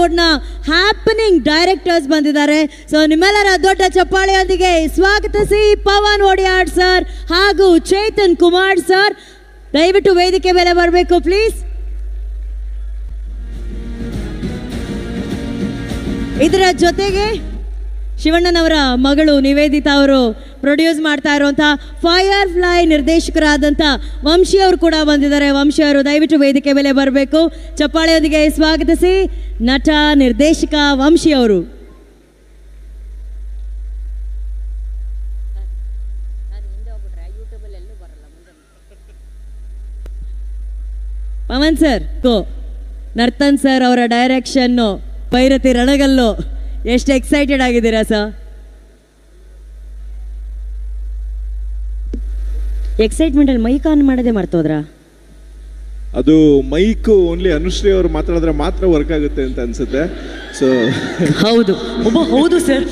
ಬಾಲಿವುಡ್ನ happening directors ಬಂದಿದ್ದಾರೆ. So ನಿಮ್ಮೆಲ್ಲರ ದೊಡ್ಡ ಚಪ್ಪಾಳೆಯೊಂದಿಗೆ ಸ್ವಾಗತಿಸಿ ಪವನ್ ಒಡಿಯಾಡ್ ಸರ್ ಹಾಗೂ ಚೇತನ್ ಕುಮಾರ್ ಸರ್ ದಯವಿಟ್ಟು ವೇದಿಕೆ ಮೇಲೆ ಬರಬೇಕು ಪ್ಲೀಸ್ ಇದರ ಜೊತೆಗೆ ಶಿವಣ್ಣನವರ ಮಗಳು ನಿವೇದಿತಾ ಅವರು ಪ್ರೊಡ್ಯೂಸ್ ಮಾಡ್ತಾ ಇರುವಂಥ ಫೈರ್ ಫ್ಲೈ ನಿರ್ದೇಶಕರಾದಂಥ ವಂಶಿ ಅವರು ಕೂಡ ಬಂದಿದ್ದಾರೆ. ವಂಶಿ ಅವರು ದಯವಿಟ್ಟು ವೇದಿಕೆ ಮೇಲೆ ಬರಬೇಕು. ಚಪ್ಪಾಳೆಯೊಂದಿಗೆ ಸ್ವಾಗತಿಸಿ ನಟ, ನಿರ್ದೇಶಕ ವಂಶಿ ಅವರು. ಪವನ್ ಸರ್, ಕೋ. ನರ್ತನ್ ಸರ್ ಅವರ ಡೈರೆಕ್ಷನ್ನು ಭೈರತಿ ರಣಗಲ್ಲು. ಎಷ್ಟು ಎಕ್ಸೈಟೆಡ್ ಆಗಿದ್ದೀರಾ ಸರ್? ಎಕ್ಸೈಟ್ಮೆಂಟಲ್ಲಿ ಮೈಕ್ ಆನ್ ಮಾಡದೆ ಮರ್ತೋದ್ರಾ? ಅದು ಮೈಕ್ ಓನ್ಲಿ ಅನುಶ್ರೀ ಅವರು ಮಾತಾಡಿದ್ರೆ ಮಾತ್ರ ವರ್ಕ್ ಆಗುತ್ತೆ ಅಂತ ಅನ್ಸುತ್ತೆ. ಸೊ ಹೌದು. ಒಬ್ಬ ಹೌದು ಸರ್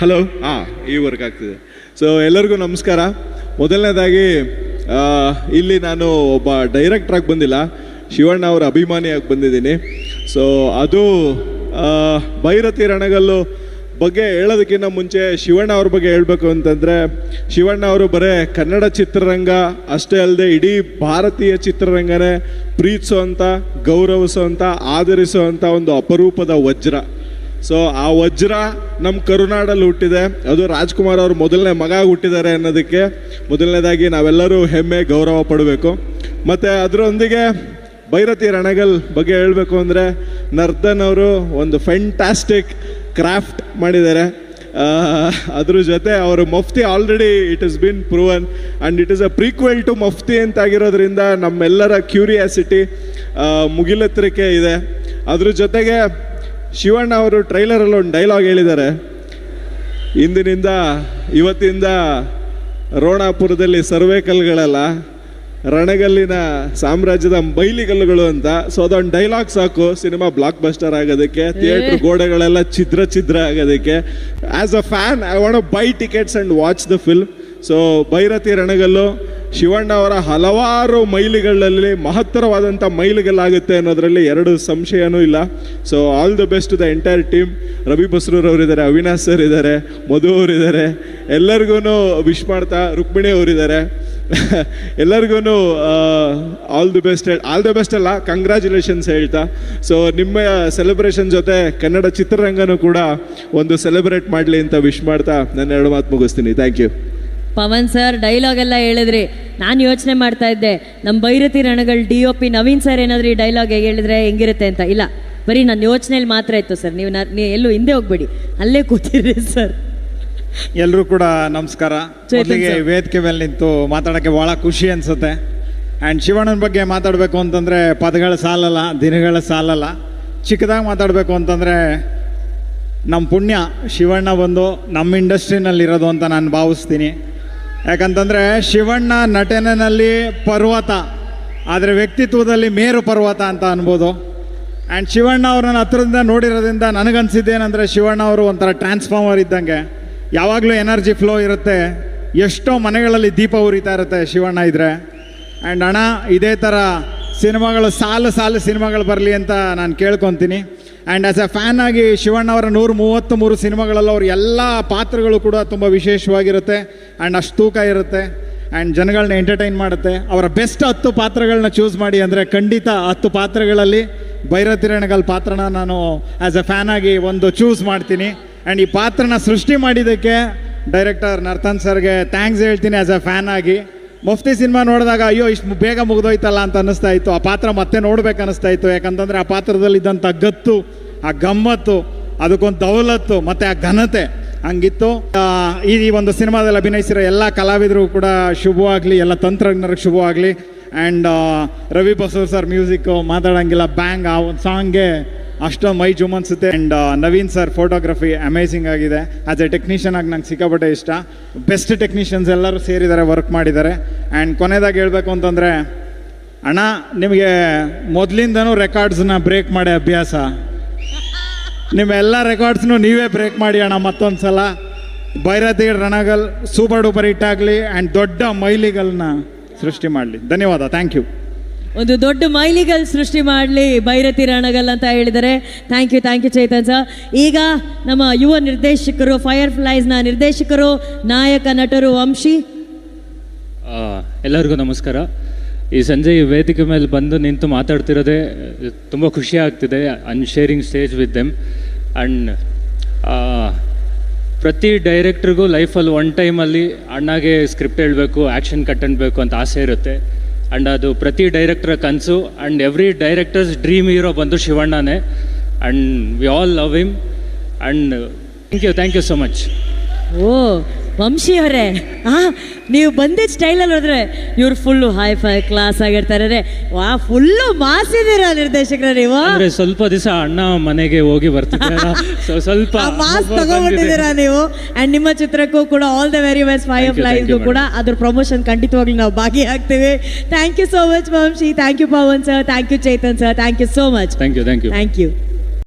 ಹಲೋ ಹಾ ಈ ವರ್ಕ್ ಆಗ್ತಿದೆ. ಸೊ ಎಲ್ಲರಿಗೂ ನಮಸ್ಕಾರ. ಮೊದಲನೇದಾಗಿ ಇಲ್ಲಿ ನಾನು ಒಬ್ಬ ಡೈರೆಕ್ಟರ್ ಆಗಿ ಬಂದಿಲ್ಲ. ಶಿವಣ್ಣ ಅವರ ಅಭಿಮಾನಿಯಾಗಿ ಬಂದಿದ್ದೀನಿ. ಸೊ ಅದು ಭೈರತಿ ರಣಗಲ್ಲು ಬಗ್ಗೆ ಹೇಳೋದಕ್ಕಿಂತ ಮುಂಚೆ ಶಿವಣ್ಣ ಅವ್ರ ಬಗ್ಗೆ ಹೇಳಬೇಕು ಅಂತಂದರೆ, ಶಿವಣ್ಣ ಅವರು ಬರೇ ಕನ್ನಡ ಚಿತ್ರರಂಗ ಅಷ್ಟೇ ಅಲ್ಲದೆ ಇಡೀ ಭಾರತೀಯ ಚಿತ್ರರಂಗನೇ ಪ್ರೀತಿಸೋವಂಥ ಗೌರವಿಸೋವಂಥ ಆದರಿಸುವಂಥ ಒಂದು ಅಪರೂಪದ ವಜ್ರ. ಸೊ ಆ ವಜ್ರ ನಮ್ಮ ಕರುನಾಡಲ್ಲಿ ಹುಟ್ಟಿದೆ. ಅದು ರಾಜ್ಕುಮಾರ್ ಅವರು ಮೊದಲನೇ ಮಗ ಹುಟ್ಟಿದ್ದಾರೆ ಅನ್ನೋದಕ್ಕೆ ಮೊದಲನೇದಾಗಿ ನಾವೆಲ್ಲರೂ ಹೆಮ್ಮೆ, ಗೌರವ ಪಡಬೇಕು. ಮತ್ತು ಅದರೊಂದಿಗೆ ಭೈರತಿ ರಣಗಲ್ ಬಗ್ಗೆ ಹೇಳಬೇಕು ಅಂದರೆ, ನರ್ದನ್ ಅವರು ಒಂದು ಫೆಂಟಾಸ್ಟಿಕ್ ಕ್ರಾಫ್ಟ್ ಮಾಡಿದ್ದಾರೆ. ಅದ್ರ ಜೊತೆ ಅವರು Mufti already it is been proven and it is a prequel to Mufti ಅಂತ ಆಗಿರೋದ್ರಿಂದ ನಮ್ಮೆಲ್ಲರ ಕ್ಯೂರಿಯಾಸಿಟಿ ಮುಗಿಲೆತ್ತರಿಕೆ ಇದೆ. ಅದ್ರ ಜೊತೆಗೆ ಶಿವಣ್ಣ ಅವರು ಟ್ರೈಲರಲ್ಲಿ ಒಂದು ಡೈಲಾಗ್ ಹೇಳಿದ್ದಾರೆ. ಇಂದಿನಿಂದ ಇವತ್ತಿಂದ ರೋಣಾಪುರದಲ್ಲಿ ಸರ್ವೆ ಕಲ್ಗಳಲ್ಲ. ರಣಗಲ್ಲಿನ ಸಾಮ್ರಾಜ್ಯದ ಮೈಲಿಗಲ್ಲುಗಳು ಅಂತ ಸೊ ಅದೊಂದು ಡೈಲಾಗ್ ಸಾಕು. ಸಿನಿಮಾ ಬ್ಲಾಕ್ ಬಸ್ಟರ್ ಆಗೋದಕ್ಕೆ ಥಿಯೇಟರ್ ಗೋಡೆಗಳೆಲ್ಲ ಛಿದ್ರ ಛಿದ್ರ ಆಗೋದಕ್ಕೆ. As a fan I want buy tickets and watch the film so Bhairathi Ranagallu Shivanna ಅವರ ಹಲವಾರು ಮೈಲಿಗಳಲ್ಲಿ ಮಹತ್ತರವಾದಂಥ ಮೈಲಿಗಲ್ಲಾಗುತ್ತೆ ಅನ್ನೋದರಲ್ಲಿ ಎರಡು ಸಂಶಯನೂ ಇಲ್ಲ. So all the best the entire team Ravi ಬಸ್ರೂರವರಿದ್ದಾರೆ Avinash sir ಇದ್ದಾರೆ ಮಧು ಅವರಿದ್ದಾರೆ. ಎಲ್ಲರಿಗೂ ವಿಶ್ ಮಾಡ್ತಾ ರುಕ್ಮಿಣಿ ಅವರಿದ್ದಾರೆ. ಎಲ್ಲರಿಗೂ all the best all the best ಅಲ್ಲ ಕಂಗ್ರ್ಯಾಚುಲೇಷನ್ಸ್ ಹೇಳ್ತಾ. ಸೊ ನಿಮ್ಮ ಸೆಲೆಬ್ರೇಷನ್ ಜೊತೆ ಕನ್ನಡ ಚಿತ್ರರಂಗನೂ ಕೂಡ ಒಂದು ಸೆಲೆಬ್ರೇಟ್ ಮಾಡಲಿ ಅಂತ ವಿಶ್ ಮಾಡ್ತಾ ನನ್ನ ಎರಡು ಮಾತು ಮುಗಿಸ್ತೀನಿ. Thank you Pavan sir dialogue ಎಲ್ಲ ಹೇಳಿದ್ರಿ. ನಾನು ಯೋಚನೆ ಮಾಡ್ತಾ ಇದ್ದೆ ನಮ್ಮ Bhairathi Ranagala D O P Naveen sir ಏನಾದರೂ ಈ ಡೈಲಾಗ್ ಹೇಳಿದ್ರೆ ಹೆಂಗಿರುತ್ತೆ ಅಂತ. ಇಲ್ಲ, ಬರೀ ನನ್ನ ಯೋಚನೆಯಲ್ಲಿ ಮಾತ್ರ ಇತ್ತು ಸರ್. ನೀವು ನಾನು ಎಲ್ಲೂ ಹಿಂದೆ ಹೋಗ್ಬೇಡಿ. ಅಲ್ಲೇ ಕೂತಿದ್ರಿ ಸರ್. ಎಲ್ಲರೂ ಕೂಡ ನಮಸ್ಕಾರ. ಮೊದಲಿಗೆ ವೇದಿಕೆ ಮೇಲೆ ನಿಂತು ಮಾತಾಡೋಕ್ಕೆ ಭಾಳ ಖುಷಿ ಅನಿಸುತ್ತೆ. ಆ್ಯಂಡ್ ಶಿವಣ್ಣನ ಬಗ್ಗೆ ಮಾತಾಡಬೇಕು ಅಂತಂದರೆ ಪದಗಳ ಸಾಲಲ್ಲ ದಿನಗಳ ಸಾಲಲ್ಲ. ಚಿಕ್ಕದಾಗಿ ಮಾತಾಡಬೇಕು ಅಂತಂದರೆ ನಮ್ಮ ಪುಣ್ಯ ಶಿವಣ್ಣ ಬಂದು ನಮ್ಮ ಇಂಡಸ್ಟ್ರಿನಲ್ಲಿರೋದು ಅಂತ ನಾನು ಭಾವಿಸ್ತೀನಿ. ಯಾಕಂತಂದರೆ ಶಿವಣ್ಣ ನಟನೆಯಲ್ಲಿ ಪರ್ವತ ಆದರೆ ವ್ಯಕ್ತಿತ್ವದಲ್ಲಿ ಮೇರು ಪರ್ವತ ಅಂತ ಅನ್ಬೋದು. ಆ್ಯಂಡ್ ಶಿವಣ್ಣ ಅವ್ರನ್ನ ಹತ್ರದಿಂದ ನೋಡಿರೋದ್ರಿಂದ ನನಗನ್ಸಿದ್ದೇನೆಂದರೆ ಶಿವಣ್ಣ ಅವರು ಒಂಥರ ಟ್ರಾನ್ಸ್ಫಾರ್ಮರ್ ಇದ್ದಂಗೆ. ಯಾವಾಗಲೂ ಎನರ್ಜಿ ಫ್ಲೋ ಇರುತ್ತೆ. ಎಷ್ಟೋ ಮನೆಗಳಲ್ಲಿ ದೀಪ ಉರಿತಾ ಇರುತ್ತೆ ಶಿವಣ್ಣ ಇದ್ದರೆ ಆ್ಯಂಡ್ ಅಣ್ಣ, ಇದೇ ಥರ ಸಿನಿಮಾಗಳು, ಸಾಲು ಸಾಲು ಸಿನಿಮಾಗಳು ಬರಲಿ ಅಂತ ನಾನು ಕೇಳ್ಕೊತೀನಿ. ಆ್ಯಂಡ್ ಆ್ಯಸ್ ಎ ಫ್ಯಾನ್ ಆಗಿ ಶಿವಣ್ಣ ಅವರ ನೂರು ಮೂವತ್ತು ಮೂರು ಸಿನಿಮಾಗಳಲ್ಲಿ ಅವ್ರ ಎಲ್ಲ ಪಾತ್ರಗಳು ಕೂಡ ತುಂಬ ವಿಶೇಷವಾಗಿರುತ್ತೆ. ಆ್ಯಂಡ್ ಅಷ್ಟು ತೂಕ ಇರುತ್ತೆ. ಆ್ಯಂಡ್ ಜನಗಳನ್ನ ಎಂಟರ್ಟೈನ್ ಮಾಡುತ್ತೆ. ಅವರ ಬೆಸ್ಟ್ ಹತ್ತು ಪಾತ್ರಗಳನ್ನ ಚೂಸ್ ಮಾಡಿ ಅಂದರೆ ಖಂಡಿತ ಹತ್ತು ಪಾತ್ರಗಳಲ್ಲಿ ಭೈರತಿರಣಗಲ್ ಪಾತ್ರನ ನಾನು ಆ್ಯಸ್ ಎ ಫ್ಯಾನ್ ಆಗಿ ಒಂದು ಚೂಸ್ ಮಾಡ್ತೀನಿ. ಆ್ಯಂಡ್ ಈ ಪಾತ್ರನ ಸೃಷ್ಟಿ ಮಾಡಿದ್ದಕ್ಕೆ ಡೈರೆಕ್ಟರ್ ನರ್ತನ್ ಸರ್ಗೆ ಥ್ಯಾಂಕ್ಸ್ ಹೇಳ್ತೀನಿ ಆ್ಯಸ್ ಎ ಫ್ಯಾನ್ ಆಗಿ. ಮುಫ್ತಿ ಸಿನಿಮಾ ನೋಡಿದಾಗ ಅಯ್ಯೋ, ಇಷ್ಟು ಬೇಗ ಮುಗಿದೋಯ್ತಲ್ಲ ಅಂತ ಅನ್ನಿಸ್ತಾ ಇತ್ತು. ಆ ಪಾತ್ರ ಮತ್ತೆ ನೋಡ್ಬೇಕು ಅನ್ನಿಸ್ತಾ ಇತ್ತು. ಯಾಕಂತಂದರೆ ಆ ಪಾತ್ರದಲ್ಲಿ ಇದ್ದಂಥ ಗತ್ತು, ಆ ಗಮ್ಮತ್ತು, ಅದಕ್ಕೊಂದು ದೌಲತ್ತು, ಮತ್ತು ಆ ಘನತೆ ಹಂಗಿತ್ತು. ಈ ಒಂದು ಸಿನಿಮಾದಲ್ಲಿ ಅಭಿನಯಿಸಿರೋ ಎಲ್ಲ ಕಲಾವಿದರು ಕೂಡ ಶುಭವಾಗಲಿ, ಎಲ್ಲ ತಂತ್ರಜ್ಞರಿಗೆ ಶುಭವಾಗಲಿ. And Ravi Basrur sir music ಮಾತಾಡೋಂಗಿಲ್ಲ, bang ಆ ಒಂದು ಸಾಂಗ್ಗೆ ಅಷ್ಟೊಂದು ಮೈ ಜುಮನ್ಸುತ್ತೆ and Naveen sir photography amazing ಆಗಿದೆ. ಆ್ಯಸ್ ಎ ಟೆಕ್ನಿಷಿಯನ್ ಆಗಿ ನಂಗೆ ಸಿಕ್ಕಾಪಟ್ಟೆ ಇಷ್ಟ. ಬೆಸ್ಟ್ ಟೆಕ್ನಿಷಿಯನ್ಸ್ ಎಲ್ಲರೂ ಸೇರಿದ್ದಾರೆ ವರ್ಕ್ ಮಾಡಿದ್ದಾರೆ ಆ್ಯಂಡ್ ಕೊನೆಯದಾಗಿ ಹೇಳಬೇಕು ಅಂತಂದರೆ, ಅಣ್ಣ, ನಿಮಗೆ ಮೊದಲಿಂದನೂ ರೆಕಾರ್ಡ್ಸ್ನ ಬ್ರೇಕ್ ಮಾಡಿ ಅಭ್ಯಾಸ. ನಿಮ್ಮ ಎಲ್ಲ ರೆಕಾರ್ಡ್ಸ್ನು ನೀವೇ ಬ್ರೇಕ್ ಮಾಡಿ ಅಣ್ಣ ಮತ್ತೊಂದು ಸಲ Bhairathi, Ranagal, super duper hit ಆಗಲಿ ಆ್ಯಂಡ್ ದೊಡ್ಡ ಮೈಲಿಗಲ್ನ ಸೃಷ್ಟಿ ಮಾಡಲಿ. ಧನ್ಯವಾದ. ಥ್ಯಾಂಕ್ ಯು ಒಂದು ದೊಡ್ಡ ಮೈಲಿಗಲ್ ಸೃಷ್ಟಿ ಮಾಡಲಿ ಭೈರತಿ ರಣಗಲ್ ಅಂತ ಹೇಳಿದರೆ. Thank you thank you Chetan sir ಈಗ ನಮ್ಮ ಯುವ ನಿರ್ದೇಶಕರು ಫೈರ್ ಫ್ಲೈಸ್ನ ನಿರ್ದೇಶಕರು, ನಾಯಕ, ನಟರು, ವಂಶಿ. ಎಲ್ಲರಿಗೂ ನಮಸ್ಕಾರ. ಈ ಸಂಜೆ ಈ ವೇದಿಕೆ ಮೇಲೆ ಬಂದು ನಿಂತು ಮಾತಾಡ್ತಿರೋದೇ, ತುಂಬ ಖುಷಿ ಆಗ್ತಿದೆ. And sharing stage with them and ಪ್ರತಿ ಡೈರೆಕ್ಟ್ರಿಗೂ ಲೈಫಲ್ಲಿ ಒನ್ ಟೈಮಲ್ಲಿ ಅಣ್ಣಾಗೆ ಸ್ಕ್ರಿಪ್ಟ್ ಹೇಳಬೇಕು ಆ್ಯಕ್ಷನ್ ಕಟ್ ಅಂತ ಆಸೆ ಇರುತ್ತೆ. ಆ್ಯಂಡ್ ಅದು ಪ್ರತಿ ಡೈರೆಕ್ಟರ್ ಕನಸು. And every director's dream hero ಬಂದು ಶಿವಣ್ಣನೇ. And we all love him and thank you thank you so much ಓ ವಂಶಿ ಅವರೇ. ನೀವು ಬಂದಿದ್ದ ಸ್ಟೈಲಲ್ಲಿ ಹೋದ್ರೆ ಇವ್ರು ಫುಲ್ಲು ಹೈ ಫೈ ಕ್ಲಾಸ್ ಆಗಿರ್ತಾರೆ ವಾ ಫುಲ್ಲು ಮಾಸಿದೀರ ನಿರ್ದೇಶಕರ ನೀವು. ಅಂದ್ರೆ ಸ್ವಲ್ಪ ದಿವಸ ಅಣ್ಣ ಮನೆಗೆ ಹೋಗಿ ಬರ್ತಾರೆ ಸೊ ಸ್ವಲ್ಪ ಮಾಸ್. ತಗೊಂಡ್ಬಿಟ್ಟಿದ್ದೀರಾ ನೀವು? ಅಂಡ್ ನಿಮ್ಮ ಚಿತ್ರಕ್ಕೂ ಕೂಡ ಆಲ್ ದ ವೆರಿ ಬೆಸ್ಟ್ ಫೈ ಆಫ್ you, ಕೂಡ ಅದ್ರ ಪ್ರಮೋಷನ್ ಖಂಡಿತವಾಗ್ಲೂ ನಾವು ಭಾಗಿಯಾಗ್ತೀವಿ. Thank you so much Vamshi. Thank you Pavan sir thank you Chaitan sir thank you so much thank you thank you thank you